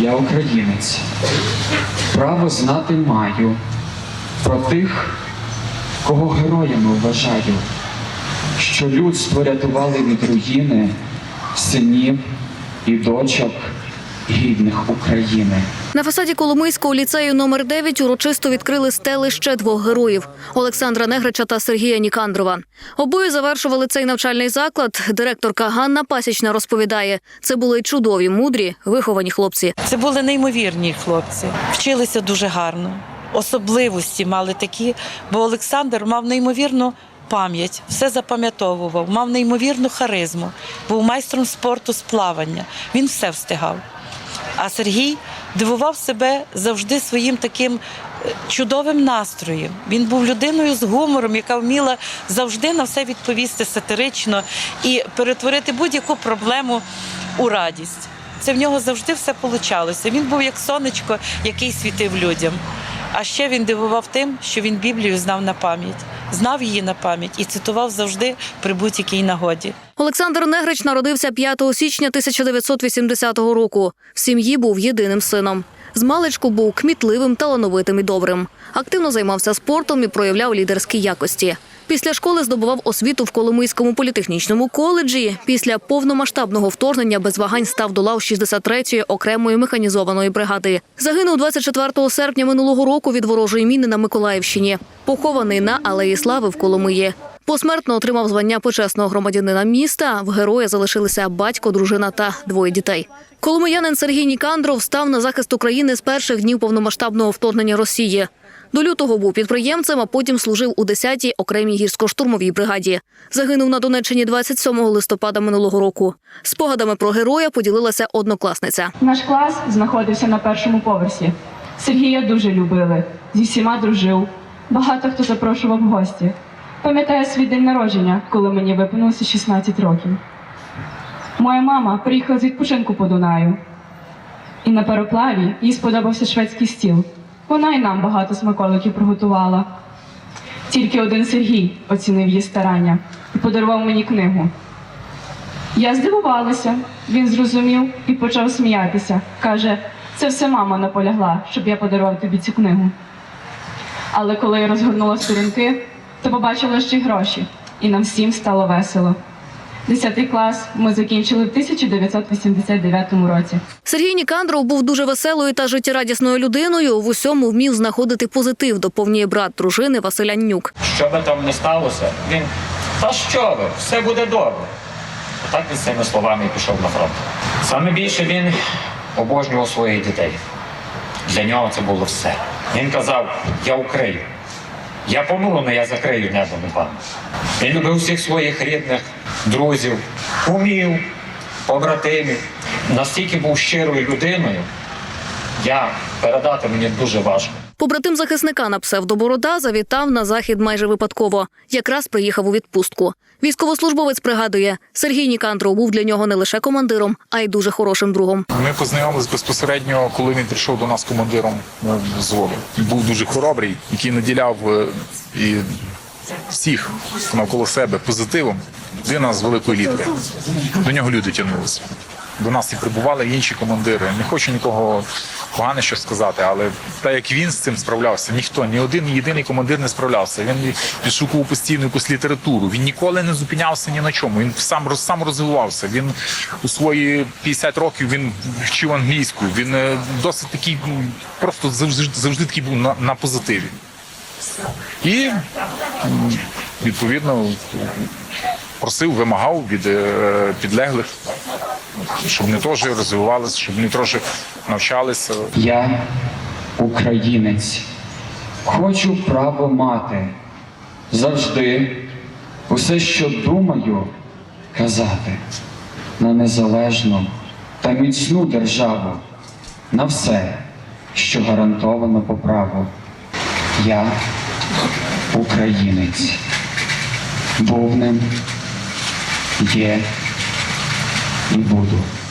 Я українець. Право знати маю про тих, кого героями вважаю, що людство рятували від руїни синів і дочок гідних України. На фасаді Коломийського ліцею номер 9 урочисто відкрили стели ще двох героїв Олександра Негрича та Сергія Нікандрова. Обоє завершували цей навчальний заклад. Директорка Ганна Пасічна розповідає, це були чудові, мудрі, виховані хлопці. Це були неймовірні хлопці. Вчилися дуже гарно. Особливості мали такі, бо Олександр мав неймовірну пам'ять, все запам'ятовував, мав неймовірну харизму, був майстром спорту з плавання. Він все встигав. А Сергій дивував себе завжди своїм таким е, чудовим настроєм. Він був людиною з гумором, яка вміла завжди на все відповісти сатирично і перетворити будь-яку проблему у радість. Це в нього завжди все получалося. Він був як сонечко, який світив людям. А ще він дивував тим, що він Біблію знав на пам'ять, знав її на пам'ять і цитував завжди при будь-якій нагоді. Олександр Негрич народився 5 січня 1980 року. В сім'ї був єдиним сином. З маличку був кмітливим, талановитим і добрим. Активно займався спортом і проявляв лідерські якості. Після школи здобував освіту в Коломийському політехнічному коледжі. Після повномасштабного вторгнення без вагань став до лав 63-ї окремої механізованої бригади. Загинув 24 серпня минулого року від ворожої міни на Миколаївщині. Похований на Алеї Слави в Коломиї. Посмертно отримав звання почесного громадянина міста. В героя залишилися батько, дружина та двоє дітей. Коломиянин Сергій Нікандров став на захист України з перших днів повномасштабного вторгнення Росії. До лютого був підприємцем, а потім служив у 10-й окремій гірсько-штурмовій бригаді. Загинув на Донеччині 27 листопада минулого року. Спогадами про героя поділилася однокласниця. Наш клас знаходився на першому поверсі. Сергія дуже любили, зі всіма дружив. Багато хто запрошував в гості. Пам'ятаю свій день народження, коли мені виповнилося 16 років. Моя мама приїхала з відпочинку по Дунаю. І на пароплаві їй сподобався шведський стіл. Вона й нам багато смаколиків приготувала. Тільки один Сергій оцінив її старання і подарував мені книгу. Я здивувалася, він зрозумів і почав сміятися. Каже, це все мама наполягла, щоб я подарував тобі цю книгу. Але коли я розгорнула сторінки, то побачила ще й гроші, і нам всім стало весело. Десятий клас ми закінчили в 1989 році. Сергій Нікандров був дуже веселою та життєрадісною людиною. В усьому вмів знаходити позитив, доповнює брат дружини Василя Нюк. Що би там не сталося, він та що ви, все буде добре. Отак він з цими словами і пішов на фронт. Саме більше він обожнював своїх дітей. Для нього це було все. Він казав: я укрию. Я помилу, але я закрию над вами. Він любив всіх своїх рідних, друзів, умів, побратимів. Настільки був щирою людиною, я передати мені дуже важко. Побратим захисника на псевдоборода завітав на захід майже випадково. Якраз приїхав у відпустку. Військовослужбовець пригадує, Сергій Нікандров був для нього не лише командиром, а й дуже хорошим другом. Ми познайомились безпосередньо, коли він прийшов до нас командиром е, взводу. Був дуже хоробрий, який наділяв е, і всіх навколо себе позитивом. Людина з великої літери. До нього люди тягнулися. До нас і прибували інші командири. Не хочу нікого погане що сказати, але так як він з цим справлявся, ніхто, ні один єдиний командир не справлявся. Він підшукував постійно якусь літературу. Він ніколи не зупинявся ні на чому. Він сам сам розвивався. Він у свої 50 років він вчив англійську. Він е, досить такий, просто завжди, завжди такий був на, на позитиві. І відповідно просив, вимагав від е, підлеглих, щоб вони теж розвивалися, щоб вони теж навчалися. Я українець. Хочу право мати. Завжди усе, що думаю, казати на незалежну та міцну державу, на все, що гарантовано по праву. Я українець. Був ним, є і буду.